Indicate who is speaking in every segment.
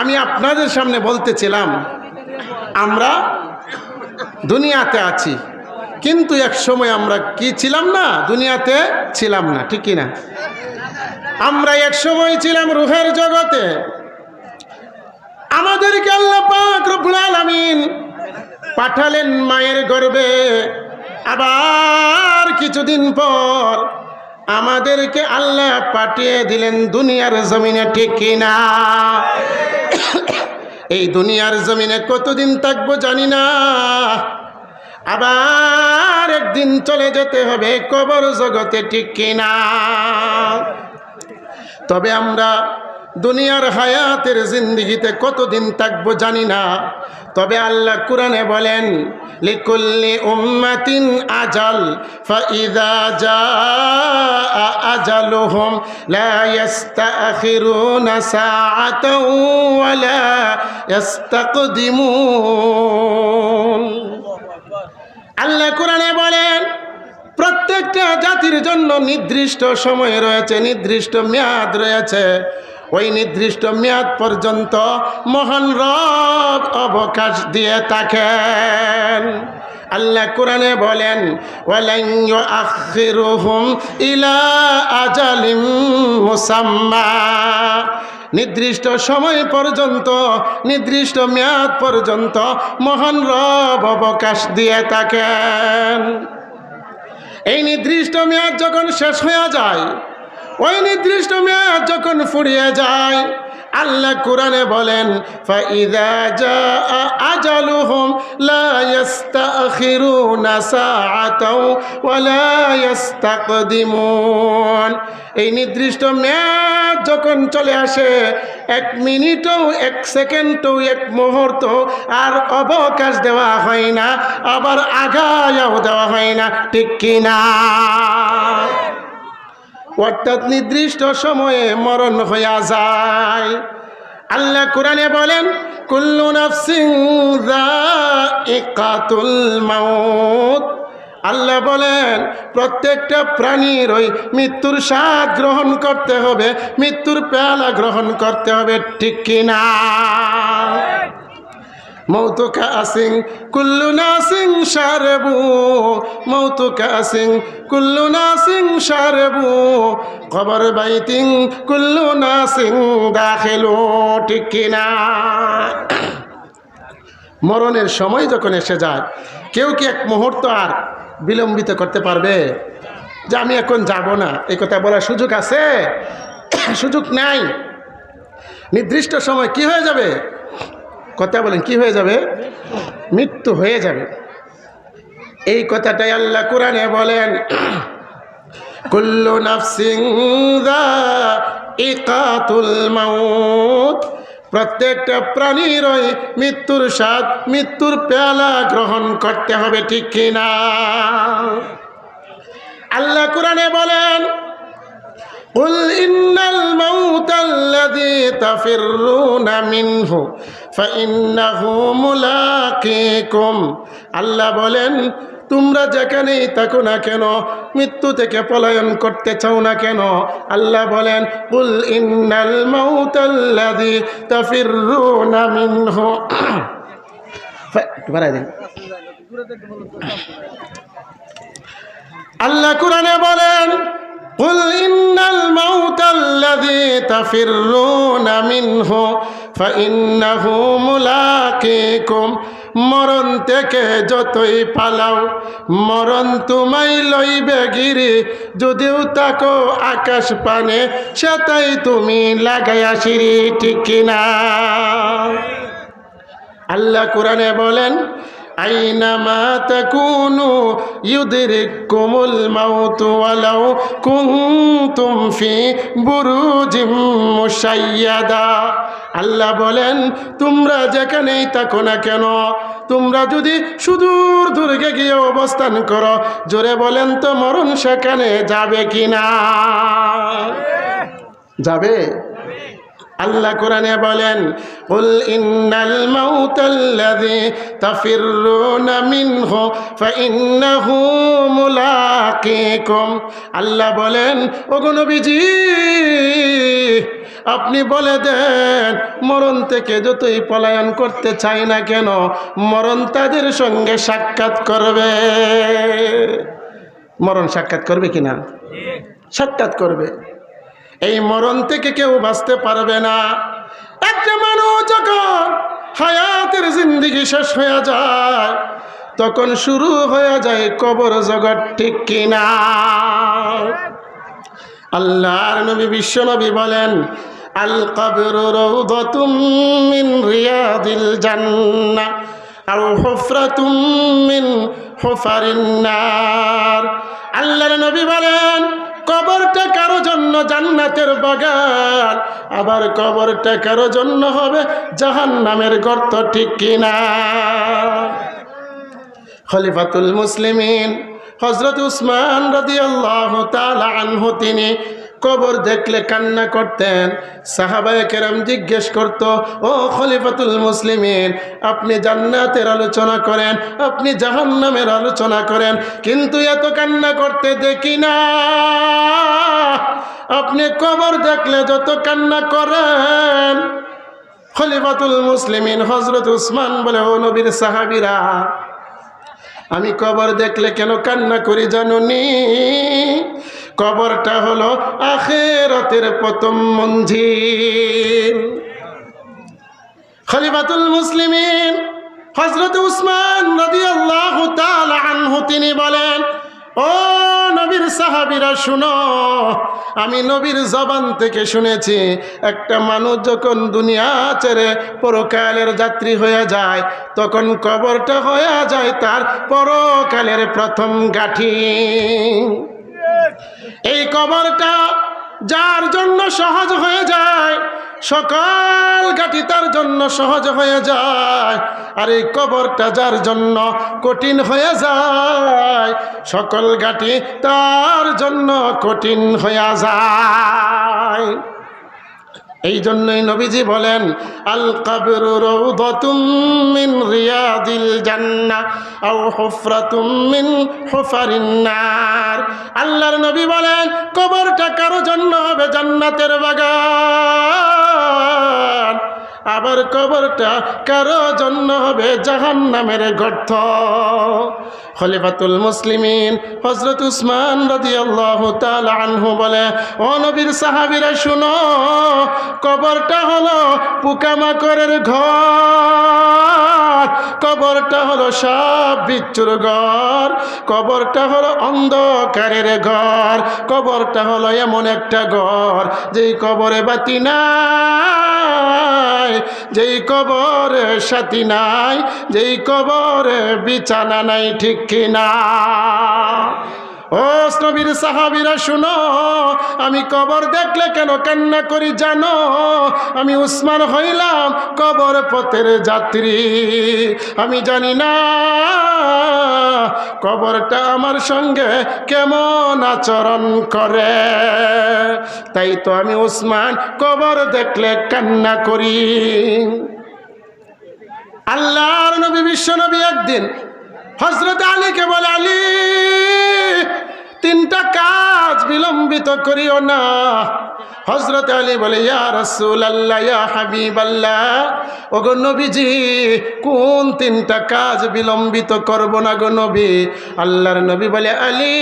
Speaker 1: আমি আপনাদের সামনে বলতেছিলাম, আমরা দুনিয়াতে আছি, কিন্তু এক সময় আমরা কি ছিলাম না? দুনিয়াতে ছিলাম না, ঠিক না আমরা এক সময় ছিলাম রুহের জগতে। আমাদেরকে আল্লাহ পাক রব্বুল আলামিন পাঠালেন মায়ের গর্ভে। আবার কিছুদিন পর আমাদেরকে আল্লাহ পাঠিয়ে দিলেন দুনিয়ার জমিনে, ঠিক কিনা এই দুনিয়ার জমিনে কতদিন থাকব জানি না। আবার একদিন চলে যেতে হবে কবর জগতে, ঠিক কিনা তবে আমরা দুনিয়ার হায়াতের জিন্দিগিতে কতদিন থাকব জানি না। তবে আল্লাহ কোরআনে বলেন, লিকুল্লি উম্মাতিন আজাল, ফাইদা জা আজালুহুম, লা ইস্তাখিরুনা সাআতাও ওয়া লা ইস্তাকদিমুন আল্লাহ কোরআনে বলেন, প্রত্যেকটা জাতির জন্য নির্দিষ্ট সময় রয়েছে, নির্দিষ্ট মেয়াদ রয়েছে। ওই নির্দিষ্ট মেয়াদ পর্যন্ত মহান রব অবকাশ দিয়ে থাকেন। আল্লাহ কোরআনে বলেন নির্দিষ্ট সময় পর্যন্ত, নির্দিষ্ট মেয়াদ পর্যন্ত মহান রব অবকাশ দিয়ে থাকেন। এই নির্দিষ্ট মেয়াদ যখন শেষ হয়ে যায় ওই নির্দিষ্ট মেয়াদ যখন ফুরিয়ে যায়, আল্লাহ কোরআনে বলেন, ফাইদা জা এই নির্দিষ্ট মেয়াদ যখন চলে আসে, এক মিনিটও, এক সেকেন্ডও, এক মুহূর্ত আর অবকাশ দেওয়া হয় না, আবার আগায়াও দেওয়া হয় না, ঠিক কিনা? অর্থাৎ নির্দিষ্ট সময়ে মরণ হইয়া যায়। আল্লাহ কোরআনে বলেন আল্লাহ বলেন, প্রত্যেকটা প্রাণীর ওই মৃত্যুর স্বাদ গ্রহণ করতে হবে, মৃত্যুর পেয়ালা গ্রহণ করতে হবে, ঠিক কিনা মৌতুকা আসিং, কুল্লু নাসিং সারেবু মৌতুকা আসিং, কুল্লু নাসিং সারেবু খবর বাইতিং, কুল্লু নাসিং দাখেলু ঠিক কিনা। মরণের সময় যখন এসে যায়, কেউ কি এক মুহূর্ত আর বিলম্বিত করতে পারবে? যে আমি এখন যাব না, এই কথা বলার সুযোগ আছে? সুযোগ নাই। নির্দিষ্ট সময় কি হয়ে যাবে? কথা বলেন কি হয়ে যাবে মৃত্যু হয়ে যাবে এই কথাটাই আল্লাহ কোরআনে বলেন কুল্লু নাফসিং ইকাতুল মাউত প্রত্যেকটা প্রাণীর ওই মৃত্যুর স্বাদ মৃত্যুর পেয়ালা গ্রহণ করতে হবে ঠিক কিনা আল্লাহ কোরআনে বলেন قل إن الموت الذي تفرون منه فإنه ملاقيكم আল্লাহ বলেন, তোমরা যেখানেই থাকো না কেন, মৃত্যু থেকে পলায়ন করতে চাও না কেন? আল্লাহ বলেন উল ইন্নাল দিন। আল্লাহ কোরআনে বলেন قل إن الموت الذي تفرون منه فإنه ملاقيكم মরণ থেকে যতই পালাও মরণ তোমাই লইবে গিরি যদিও তাকো আকাশ পানে সেটাই তুমি লাগাইয়া সিঁড়ি ঠিক কিনা আল্লাহ কোরআনে বলেন আল্লাহ বলেন, তোমরা যেখানেই থাকো না কেন, তোমরা যদি সুদূর দূরকে গিয়ে অবস্থান করো, জোরে বলেন তো মরণ সেখানে যাবে কিনা? যাবে? আল্লাহ কোরআনে বলেন, কুল ইন্নাল মাউতাল্লাযী তাফিররুনা মিনহু ফাইন্নাহু মুলাকীকুম। আল্লাহ বলেন, ওগো নবীজি, আপনি বলে দেন, মরণ থেকে যতই পলায়ন করতে চাই না কেন, মরণ তাদের সঙ্গে সাক্ষাৎ করবে। মরণ সাক্ষাৎ করবে কিনা? সাক্ষাৎ করবে। এই মরণ থেকে কেউ বাঁচতে পারবে না। একটা মানুষ যখন হায়াতের জিন্দিগি শেষ হয়ে যায়, তখন শুরু হয়ে যায় কবর জগৎ ঠিক কিনা। আল্লাহর নবী, বিশ্ব নবী বলেন, আল কবর রৌদতুম মিন রিয়াদিল জান্নাহ আও হুফরাতুম মিন হুফারিন আল্লাহর নবী বলেন কবরটা কারও জন্য জান্নাতের বাগান? আবার কবরটা কারও জন্য হবে জাহান নামের গর্ত, ঠিক কিনা? খলিফাতুল মুসলিমিন হজরত উসমান রাজি আল্লাহ আনহু, তিনি কবর দেখলে কান্না করতেন। সাহাবায়ে কেরাম জিজ্ঞেস করত, ও খলিফাতুল মুসলিমিন, আপনি জান্নাতের আলোচনা করেন, আপনি জাহান্নামের আলোচনা করেন, কিন্তু এত কান্না করতে দেখি না। আপনি কবর দেখলে যত কান্না করেন। খলিফাতুল মুসলিমিন হজরত উসমান বলে, ও নবীর সাহাবিরা, আমি কবর দেখলে কেন কান্না করি জানুনি? কবরটা হলো আখেরাতের প্রথম মঞ্জিল। খলিফাতুল মুসলিমিন হজরত উসমান নদী আল্লাহ আনহু, তিনি বলেন, ও নবীর সাহাবিরা, শুনো, আমি নবীর জবান থেকে শুনেছি, একটা মানুষ যখন দুনিয়া ছেড়ে পরকালের যাত্রী হয়ে যায়, তখন কবরটা হয়ে যায় তার পরকালের প্রথম গাঠি। এই কবরটা যার জন্য সহজ হয়ে যায়, সকাল ঘাটি তার জন্য সহজ হয়ে যায়। আর এই কবরটা যার জন্য কঠিন হয়ে যায়, সকল ঘাটি তার জন্য কঠিন হয়ে যায়। এই জন্যই নবীজি বলেন, আল কাবরু মিন রিয়াদিল নার। আল্লাহর নবী বলেন, কবরটা কারও জন্য হবে জান্নাতের বাগান, আবার কবরটা কারও জন্য হবে জাহান্নামের গর্ত। খলিফাতুল মুসলিমিন হজরত উসমান রাদিয়াল্লাহু তাআলা আনহু বলে, ও নবীর সাহাবীরা, শুনো, কবরটা হলো পোকামাকড়ের ঘর। কবরটা হলো সব বিচ্ছুর ঘর। কবরটা হলো অন্ধকারের ঘর। কবরটা হলো এমন একটা ঘর, যেই কবরে বাতি নাই, যেই কবরে সাথী নাই, যেই কবরে বিছানা নাই, ঠিক কিনা? ও নবীর সাহাবিরা, শুনো, আমি কবর দেখলে কেন কান্না করি জানো? আমি উসমান হইলাম কবর পথের যাত্রী। আমি জানি না কবরটা আমার সঙ্গে কেমন আচরণ করে। তাই তো আমি উসমান কবর দেখলে কান্না করি। আল্লাহর নবী, বিশ্ব নবী একদিন হজরত আলীকে বলে, আলী, তিনটা কাজ বিলম্বিত করিও না। হজরত আলী বলে, ইয়া রসুল আল্লাহ ইয়া হাবিব আল্লাহ নবীজি, কোন তিনটা কাজ বিলম্বিত করব না গো নবী? আল্লাহর নবী বলে, আলী,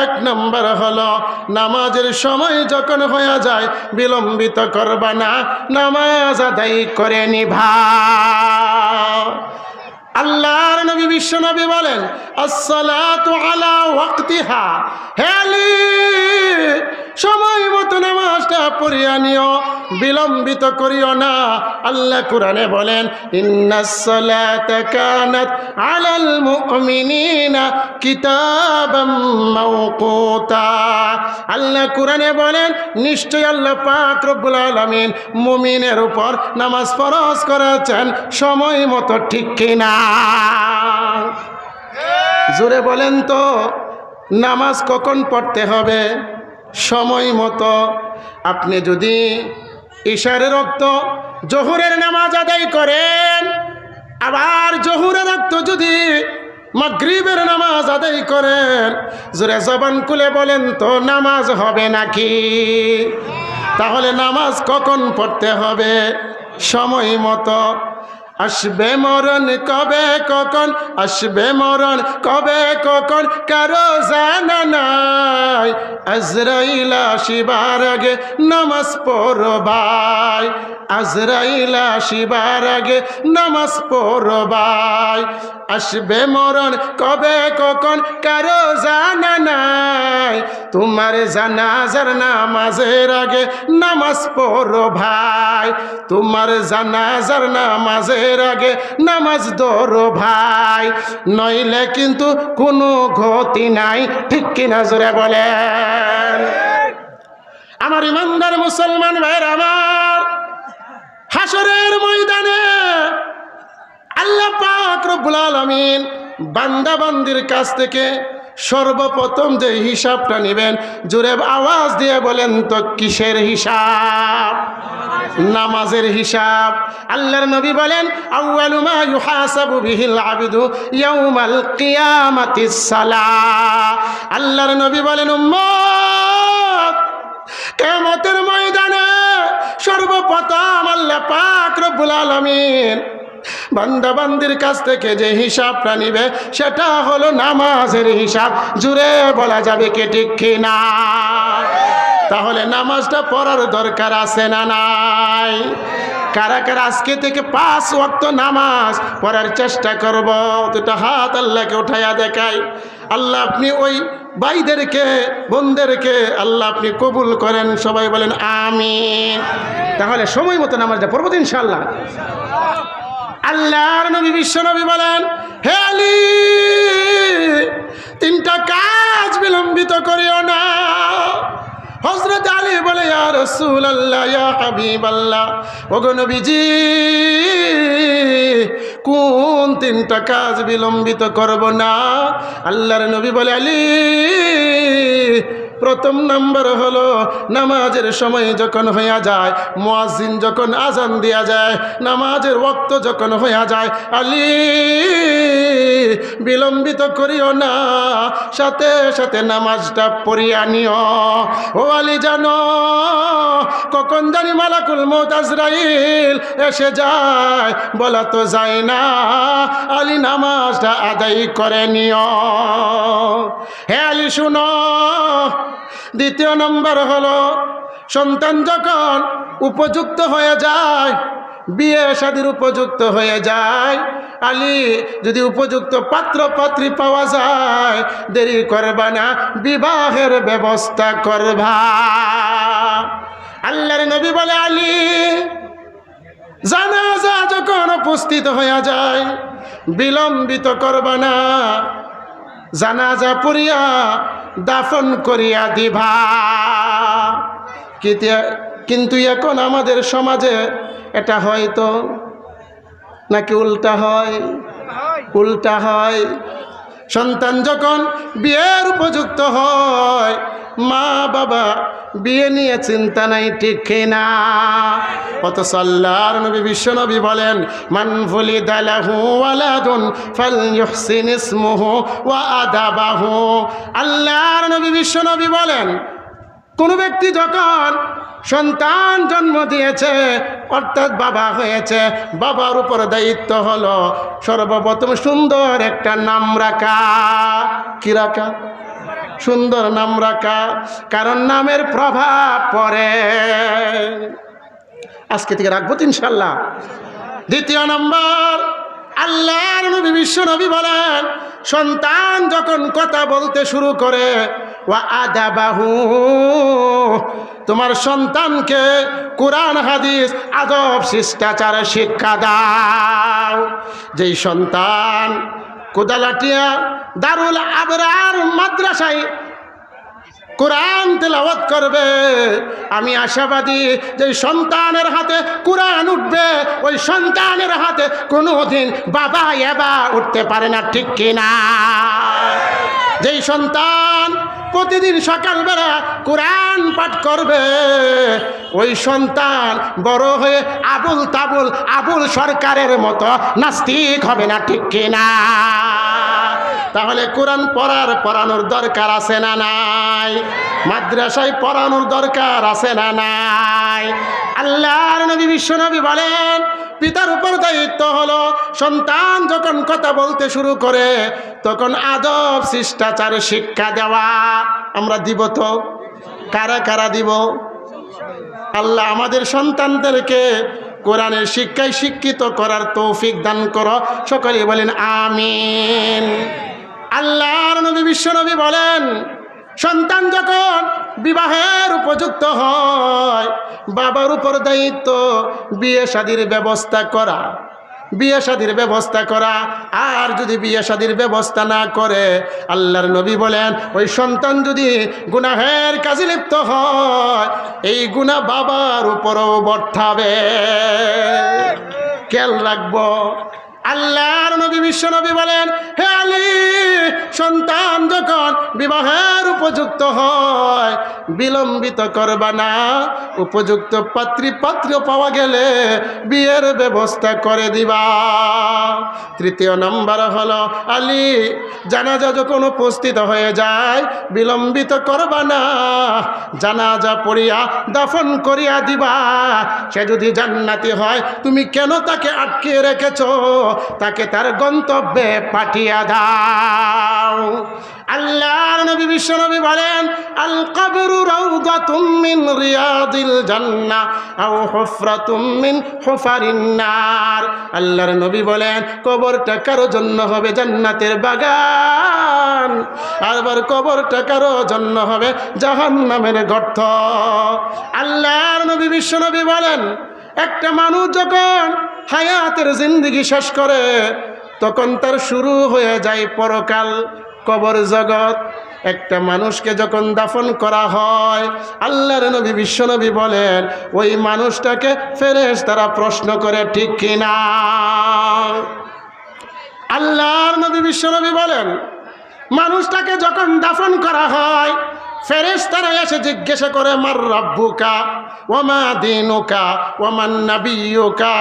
Speaker 1: এক নম্বর হলো, নামাজের সময় যখন হয়ে যায়, বিলম্বিত করবা না, নামাজ আদায় করে নিভা আল্লাহর নবী বিশ্ব নবী বলেন আসসালাতু আলা ওয়াক্তিহা। হে সময় মতো নামাজটা পড়িয়া নিও, বিলম্বিত করিও না। আল্লাহ কোরআনে বলেন ইন্নাসসালাতা কানাত আলাল মুমিনিনা কিতাবাম মাওকুতা। আল্লাহ কোরআনে বলেন নিশ্চয় আল্লাহ পাক রব্বুল আলামিন মুমিনের উপর নামাজ ফরজ করেছেন, সময় মতো ঠিক কিনা? জোরে বলেন তো, নামাজ কখন পড়তে হবে? সময় মতো আপনি যদি ইশারে রক্ত জহুরের নামাজ আদায় করেন, আবার জহুরের রক্ত যদি মাগরিবের নামাজ আদায় করেন, জোরে জবান খুলে বলেন তো নামাজ হবে নাকি? তাহলে নামাজ কখন পড়তে হবে? সময় মতো আসবে মরণ কবে কখন? আসবে মরণ কবে কখন? কারও জানা নাই। আজরাইলা শিবার আগে নামাজ পড়ো ভাই আজরাইলা শিবার আগে নামাজ পড়ো ভাই আসবে মরণ কবে কখন? কারও জানা নাই। তোমার জানাজার নামাজের আগে নামাজ পড়ো ভাই তোমার জানাজার নামাজের আগে নামাজ ধরো ভাই, নইলে কিন্তু কোনো গতি নাই। ঠিক কিনা জোরে বলেন। আমার ইমানদার মুসলমান ভাইয়ের আমার হাসরের ময়দানে আল্লাহ পাক রব্বুল আলামিন বান্দা বান্দির কাছ থেকে সর্বপ্রথম যে হিসাবটা নেবেন, জোরে আওয়াজ দিয়ে বলেন, তো কিসের হিসাব? নামাজের হিসাব। আল্লাহর নবী বলেন আল্লাহর নবী বলেন কেমতের ময়দানে সর্বপ্রথম আল্লাহ পাক রব্বুল আলামিন বান্দা বান্দির কাছ থেকে যে হিসাবটা নিবে, সেটা হলো নামাজের হিসাব। জুড়ে বলা যাবে কে ঠিক কিনা? তাহলে নামাজটা পড়ার দরকার আছে না নাই? কারা কারা আজকে থেকে পাঁচ ওয়াক্ত নামাজ পড়ার চেষ্টা করব? দুটা হাত আল্লাহকে উঠাইয়া দেখাই। আল্লাহ আপনি ওই ভাইদেরকে, বোনদেরকে আল্লাহ আপনি কবুল করেন। সবাই বলেন, আমিন। তাহলে সময় মতো নামাজটা পড়ব ইনশাল্লাহ আল্লাহর নবী, বিশ্ব নবী বলেন, হে আলী, তিনটা কাজ বিলম্বিত করিও না। হজরত আলী বলে রসুল আল্লাহ ইয়া আল্লাহ ওগো নবীজি, কোন তিনটা কাজ বিলম্বিত করব না? আল্লাহর নবী বলে, আলী প্রথম নাম্বার হলো, নামাজের সময় যখন হইয়া যায়, মুয়াজ্জিন যখন আজান দিয়া যায়, নামাজের ওক্ত যখন হইয়া যায়, আলী, বিলম্বিত করিও না, সাথে সাথে নামাজটা পড়িয়া নিও। ও আলী, জানো, কখন জানি মালাকুল মৌত এসে যায়, বলা তো যায় না, আলী নামাজটা আদায় করে নিও। হে আলী, শুনো দ্বিতীয় নম্বর হলো, সন্তান যখন উপযুক্ত হয়ে যায়, বিয়ে শাদির উপযুক্ত হয়ে যায়, আলী যদি উপযুক্ত পাত্র পাত্রী পাওয়া যায়, দেরি করবা না, বিবাহের ব্যবস্থা করবা। আল্লাহর নবী বলে, আলী, জানাজা যখন উপস্থিত হয়ে যায়, বিলম্বিত করবা না জানাজা পড়িয়া দাফন করিয়া দিভা কিন্তু এখন আমাদের সমাজে এটা হয়তো নাকি উল্টা হয়? উল্টা হয়। সন্তান যখন বিয়ের উপযুক্ত হয় মা বাবা বিয়ে নিয়ে চিন্তা নাই, ঠিক না। অত সাল্লার নবী, বিশ্ব নবী বলেন মানফুলি দালাহু ওয়ালাদুন ফাল ইউহসিন ইসমুহু ওয়া আদাবাহু। আল্লাহর নবী, বিশ্ব নবী বলেন, কোনো ব্যক্তি যখন সন্তান জন্ম দিয়েছে, অর্থাৎ বাবা হয়েছে, বাবার উপর দায়িত্ব হলো সর্বপ্রথম সুন্দর একটা নাম রাখা। কি রাখা? সুন্দর নাম রাখা, কারণ নামের প্রভাব পড়ে। আজকে থেকে রাখব ইনশাল্লাহ দ্বিতীয় নম্বর, আল্লাহর নবী, বিশ্ব নবী বলেন, সন্তান যখন কথা বলতে শুরু করে আদাবাহু, তোমার সন্তানকে কোরআন, হাদিস, আদব, শিষ্টাচার, শিক্ষা দাও। যেই সন্তান কোদালাটিয়া দারুল আবরার মাদ্রাসায় কোরআন তেলাওয়াত করবে। আমি আশাবাদী যে সন্তানের হাতে কোরআন উঠবে, ওই সন্তানের হাতে কোনো দিন বাবা এবা উঠতে পারে না, ঠিক কিনা? যেই সন্তান প্রতিদিন সকালবেলা কোরআন পাঠ করবে। ওই সন্তান বড় হয়ে আবুল তাবুল, আবুল সরকারের মতো নাস্তিক হবে না, ঠিক কিনা তাহলে কোরআন পড়ার পড়ানোর দরকার আছে না নাই? মাদ্রাসায় পড়ানোর দরকার আছে না নাই? আল্লাহর নবী, বিশ্বনবী বলেন পিতার উপর দায়িত্ব হলো সন্তান যখন কথা বলতে শুরু করে, তখন আদব, শিষ্টাচার, শিক্ষা দেওয়া। আমরা দিব তো? কারা কারা দিব? আল্লাহ আমাদের সন্তানদেরকে কোরআনের শিক্ষায় শিক্ষিত করার তৌফিক দান করো। সকলে বলেন, আমিন। আল্লাহর নবী, বিশ্ব নবী বলেন সন্তান যখন বিবাহের উপযুক্ত হয়, বাবার উপর দায়িত্ব, বিয়ে শাদির ব্যবস্থা করা, বিয়ে শাদির ব্যবস্থা করা, আর যদি বিয়ে শাদির ব্যবস্থা না করে, আল্লাহর নবী বলেন, ওই সন্তান যদি গুনাহের কাজে লিপ্ত হয়, এই গুণা বাবার উপরও বর্তাবে। খেয়াল রাখব আল্লাহর নবী, বিশ্ব নবী বলেন, হে আলী, সন্তান যখন বিবাহের উপযুক্ত হয়, বিলম্বিত করবা না। উপযুক্ত পাত্রী পাত্র পাওয়া গেলে বিয়ের ব্যবস্থা করে দিবা। তৃতীয় নম্বর হলো, আলী, জানাজা যখন উপস্থিত হয়ে যায়, বিলম্বিত করবা না। জানাজা পড়িয়া, দাফন করিয়া দিবা। সে যদি জান্নাতি হয়, তুমি কেন তাকে আটকে রেখেছ? তাকে তার গন্তব্যে পাঠিয়ে দাও। আল্লাহর নবী, বিশ্ব নবী বলেন, আল কবরু রাউদাতুম মিন রিয়াদিল জান্নাহ আও হুফরাতুম মিন হুফারিন নার। আল্লাহর নবী বলেন, কবরটা কারও জন্য হবে জান্নাতের বাগান, আবার কবরটা কারও জন্য হবে জাহান্নামের গর্ত। আল্লাহর নবী, বিশ্ব নবী বলেন একটা মানুষ যখন হায়াতের জিন্দগি শেষ করে, তখন তার শুরু হয়ে যায় পরকাল, কবর জগৎ। একটা মানুষকে যখন দাফন করা হয়, আল্লাহর নবী বিশ্বনবী বলেন, ওই মানুষটাকে ফেরেস তারা প্রশ্ন করে, ঠিক কিনা আল্লাহর নবী বিশ্বনবী বলেন, মানুষটাকে যখন দাফন করা হয় ফেরেস তারা এসে জিজ্ঞাসা করে মার রাব্বুকা? ওমা দিনুকা? ওমান নাবিয়ুকা?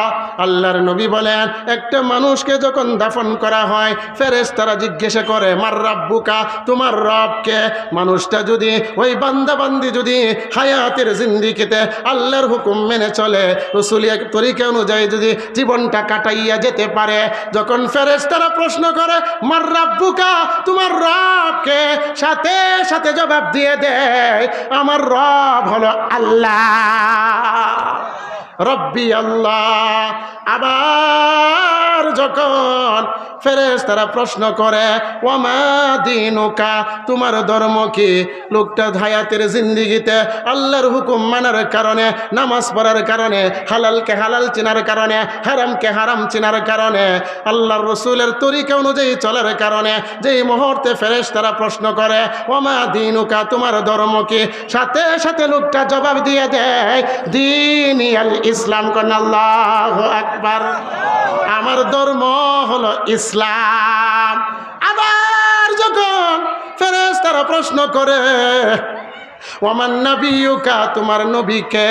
Speaker 1: আল্লাহর নবী বলেন, একটা মানুষকে যখন দাফন করা হয় ফেরেস তারা জিজ্ঞাসা করে, মার রাব্বুকা, তোমার রবকে মানুষটা যদি, ওই বান্দাবান্দি যদি হায়াতের জিন্দিগিতে আল্লাহর হুকুম মেনে চলে রসুলিয়া তরিকা অনুযায়ী যদি জীবনটা কাটাইয়া যেতে পারে, যখন ফেরেস তারা প্রশ্ন করে, মার রাব্বুকা, তোমার রবকে সাথে সাথে জবাব দিয়ে দেয়, আমার রব হলো আল্লাহ। রব্বি আল্লাহ। আবার যখন ফেরেস তারা প্রশ্ন করে ওমা দিনুকা, তোমার ধর্ম কি? লোকটা হায়াতের জিন্দিগিতে আল্লাহর হুকুম মানার কারণে, নামাজ পড়ার কারণে, হালালকে হালাল চেনার কারণে, হারামকে হারাম চেনার কারণে, আল্লাহর রসুলের তরিকা অনুযায়ী চলার কারণে, যেই মুহূর্তে ফেরেস তারা প্রশ্ন করে ওমা দিনুকা, তোমার ধর্ম কি? সাথে সাথে লোকটা জবাব দিয়ে দেয় দিন ইসলাম কন আল্লাহ আকবার। আমার ধর্ম হলো ইসলাম। আবার যখন ফেরেস তারা প্রশ্ন করে ওমান নবীকা তোমার নবীকে।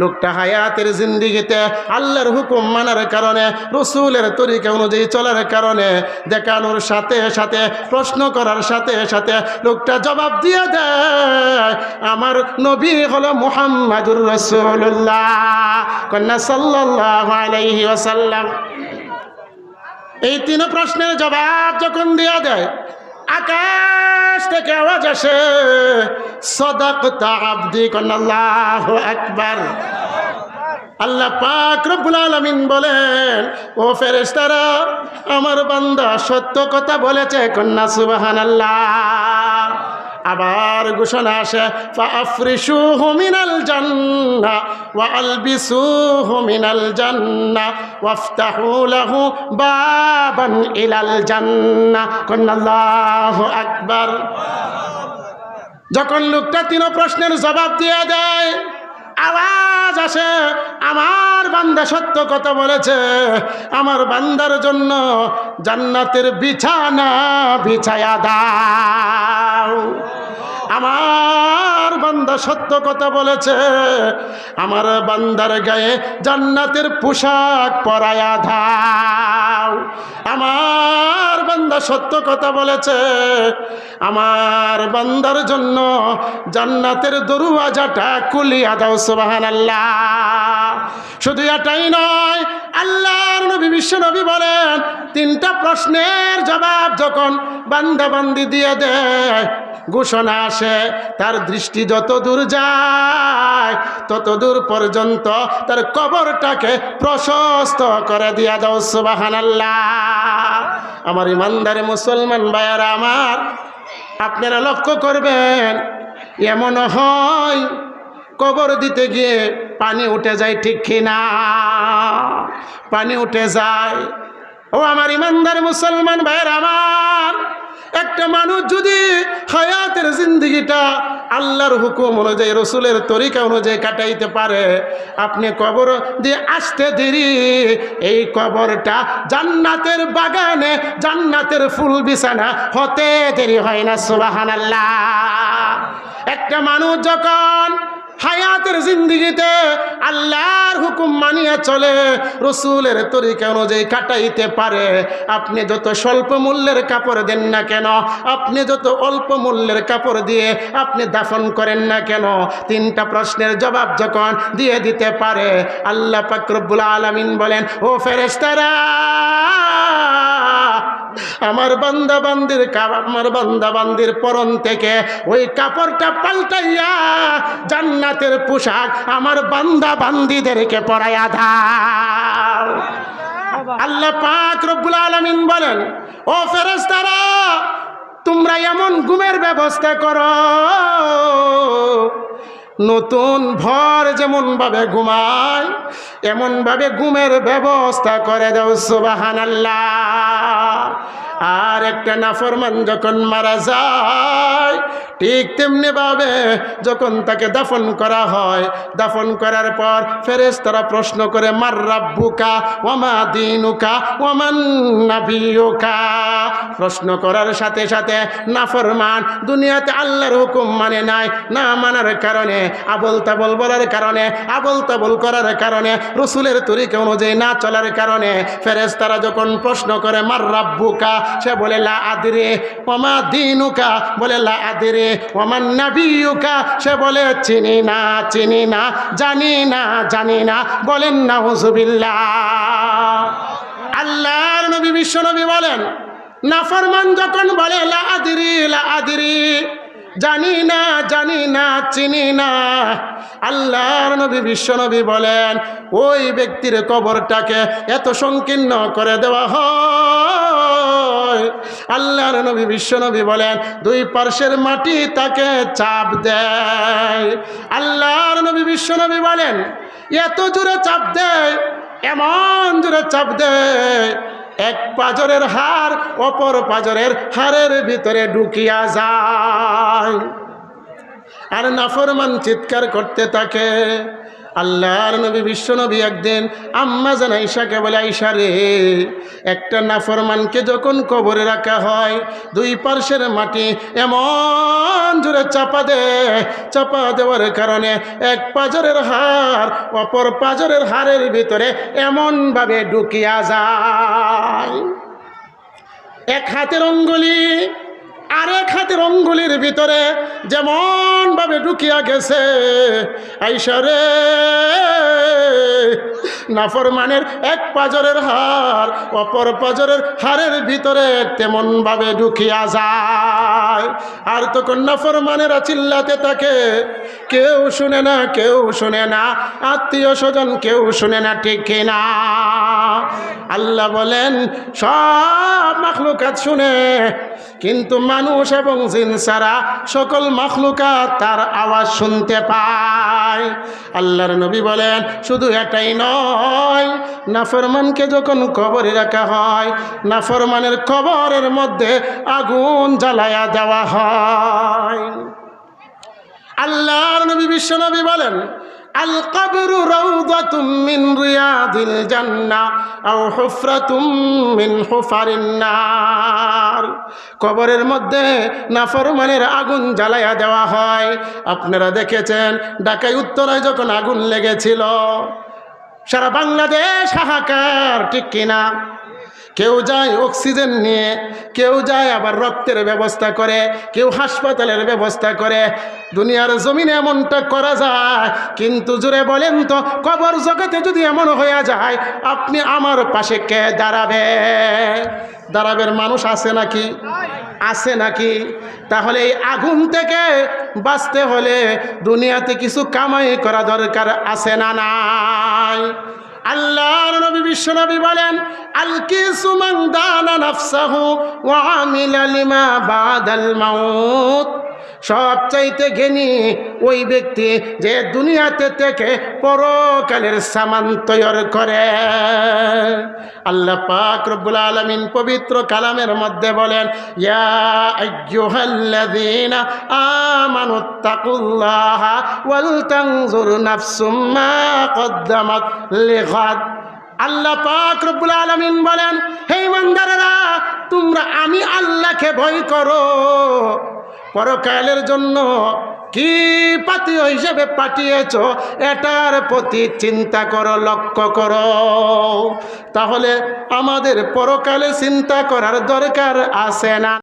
Speaker 1: লোকটা হায়াতের জিন্দিগিতে আল্লাহর হুকুম মানার কারণে, রসুলের তরিকা অনুযায়ী চলার কারণে দেখানোর সাথে সাথে, প্রশ্ন করার সাথে সাথে লোকটা জবাব দিয়ে দেয়, আমার নবী হলো মুহাম্মাদুর রসুল্লাহ কন্যা সাল্লাহ আলাইহি এই তিন প্রশ্নের জবাব যখন দিয়ে দেয়, আকাশ থেকে আওয়াজ আসে সদাক আব্দি কন্নাল্লাহ একবার আল্লাহ পাক রব্বুল আলমিন বলেন, ও ফেরেস্তারা আমার বান্দা সত্য কথা বলেছে কন্যা সুবহানাল্লাহ। আবার ঘোষণা আসে আফ্রিসু হোমিনাল জান্না ওয়া আলবিসু হোমিনাল জান্না ওয়াফতাহু লাহু বাবান ইলাল জান্না। কন্নাল্লাহু আকবার। যখন লোকটা তিন প্রশ্নের জবাব দিয়ে দেয় আওয়াজ আসে, আমার বান্দা সত্য কথা বলেছে, আমার বান্দার জন্য জান্নাতের বিছানা বিছায়া দাও। আমার বান্দা সত্য কথা বলেছে, আমার বান্দার গায়ে জান্নাতের পোশাক পরায়া দাও। আমার বান্দা সত্য কথা বলেছে। আমার বান্দার জন্য জান্নাতের দরুয়াজাটা কুলিয়া দাও সুবাহান আল্লাহ শুধু এটাই নয়, আল্লাহর নবী, বিশ্ব নবী বলেন, তিনটা প্রশ্নের জবাব যখন বান্দা বান্দি দিয়ে দেয় ঘোষণা আসে, তার দৃষ্টি যত দূর যায়, তত দূর পর্যন্ত তার কবরটাকে প্রশস্ত করে দিয়া দাও সুবাহান আমার ইমানদারে মুসলমান ভাইয়ারা আমার, আপনারা লক্ষ্য করবেন, এমন হয় কবর দিতে গিয়ে পানি উঠে যায় ঠিক কিনা? পানি উঠে যায়। ও আমার ইমানদার মুসলমান ভাইয়ের আমার একটা মানুষ যদি হায়াতের জিন্দগিটা আল্লাহর হুকুম অনুযায়ী, রসুলের তরিকা অনুযায়ী কাটাইতে পারে, আপনি কবর দিয়ে আসতে দেরি। এই কবরটা জান্নাতের বাগানে, জান্নাতের ফুল বিছানা হতে দেরি হয় না সুবাহান আল্লাহ একটা মানুষ যখন হায়াতের জিন্দিগিতে আল্লাহর হুকুম মানিয়ে চলে, রসুলের তরিকা অনুযায়ী কাটাইতে পারে। আপনি যত স্বল্প মূল্যের কাপড় দেন না কেন, আপনি যত অল্প মূল্যের কাপড় দিয়ে আপনি দাফন করেন না কেন, তিনটা প্রশ্নের জবাব যখন দিয়ে দিতে পারে, আল্লাহ পাকরবুল আলমিন বলেন, ও ফেরেস্তারা আমার বান্দা বান্দির আমার বান্দা বান্দির পরন থেকে ওই কাপড়টা পাল্টাইয়া জান্নাতের পোশাক আমার বান্দা বান্দিদেরকে পরাইয়া দাও। আল্লাহ পাক রব্বুল আলমিন বলেন, ও ফেরেস্তারা তোমরা এমন ঘুমের ব্যবস্থা করো নতুন ভর যেমনভাবে ঘুমায় এমনভাবে ঘুমের ব্যবস্থা করে দাও সুবাহান আর একটা নাফরমান যখন মারা যায়, ঠিক তেমনি ভাবে যখন তাকে দাফন করা হয়, দাফন করার পর ফেরেস তারা প্রশ্ন করে, মার রাব্বুকা, ওমা দিনুকা, ওমান প্রশ্ন করার সাথে সাথে নাফরমান দুনিয়াতে আল্লাহর হুকুম মানে নাই, না মানার কারণে আবল তাবল বলার কারণে আবল তাবল করার কারণে, রসুলের তরিকা অনুযায়ী না চলার কারণে ফেরেস তারা যখন প্রশ্ন করে, মার রাব্বুকা সে বলে লা আদরে, ওমা দিনুকা বলে লা আদরে ওমান নাবিয়ুকা সে বলে চিনি না চিনি না, জানি না জানি না, বলেন না হুজুবিল্লাহ। আল্লাহর নবী, বিশ্ব নবী বলেন, নাফরমান যখন বলে লা আদিরি লা আদিরি জানি না জানি না, চিনি না। আল্লাহর নবী, বিশ্ব নবী বলেন, ওই ব্যক্তির কবরটাকে এত সংকীর্ণ করে দেওয়া হয়। আল্লাহর নবী, বিশ্ব নবী বলেন, দুই পার্শ্বের মাটি তাকে চাপ দেয়। আল্লাহর নবী, বিশ্ব নবী বলেন, এত জোরে চাপ দেয় এমন জোরে চাপ দেয় এক পাজরের হার অপর পাজরের হারের ভিতরে ঢুকিয়া যায়। আর নাফরমান চিৎকার করতে থাকে। আল্লাহর নবী, বিশ্ব নবী একদিন আম্মা জান আইসাকে বলে আইসা রে, একটা নাফরমানকে যখন কবরে রাখা হয়, দুই পার্শ্বের মাটি এমন জোরে চাপা দে, চাপা দেওয়ার কারণে এক পাজরের হার অপর পাজরের হারের ভিতরে এমনভাবে ঢুকিয়া যায়। এক হাতের অঙ্গুলি আরেক হাতের অঙ্গুলির ভিতরে যেমন ভাবে ঢুকিয়া গেছে আইসারে নাফরমানের এক পাজরের হার, অপর পাজরের হারের ভিতরে তেমন ভাবে ঢুকিয়া যায়। আর তখন নাফরমানেরা চিল্লাতে থাকে, কেউ শুনে না, কেউ শুনে না, আত্মীয় স্বজন কেউ শুনে না, ঠিক না? আল্লাহ বলেন, সব মাখলুকাত শুনে, কিন্তু মানুষ এবং জিন ছাড়া সকল মাখলুকাত তার আওয়াজ শুনতে পায়। আল্লাহর নবী বলেন, শুধু এটাই নয়, নাফরমানকে যখন কবরে রাখা হয়, নাফরমানের কবরের মধ্যে আগুন জ্বালায়া দেওয়া হয়। আল্লাহর নবী বিশ্ব নবী বলেন কবরের মধ্যে নাফরমানের আগুন জ্বালায়া দেওয়া হয়। আপনারা দেখেছেন, ঢাকায় উত্তরায় যখন আগুন লেগেছিল, সারা বাংলাদেশ হাহাকার, ঠিক কিনা? কেউ যায় অক্সিজেন নিয়ে, কেউ যায় আবার রক্তের ব্যবস্থা করে, কেউ হাসপাতালের ব্যবস্থা করে। দুনিয়ার জমিনে এমনটা করা যায়, কিন্তু জুড়ে বলেন তো, কবর জগতে যদি এমন হয়ে যায়, আপনি আমার পাশে কে দাঁড়াবে? দাঁড়াবের মানুষ আছে নাকি? আছে নাকি? তাহলে এই আগুন থেকে বাঁচতে হলে দুনিয়াতে কিছু কামাই করা দরকার আছে না নাই? আল্লাহর নবী বিশ্ব নবী বলেন আলকিসু মান দানা নাফসাহু ওয়া আমিলা লিমা বাদাল মাউত। সবচাইতে ঘেনি ওই ব্যক্তি যে দুনিয়াতে থেকে পরকালের সামান তৈরি করে। আল্লাহ পাক রব্বুল আলামিন পবিত্র কালামের মধ্যে বলেন আল্লাহ পাক রব্বুল আলামিন বলেন, হে ইমানদারেরা তোমরা আমি আল্লাহকে ভয় করো। পরকালের জন্য কি পাতি হিসেবে পাঠিয়েছ? এটার প্রতি চিন্তা কর, লক্ষ্য করো। তাহলে আমাদের পরকালে চিন্তা করার দরকার আসে না?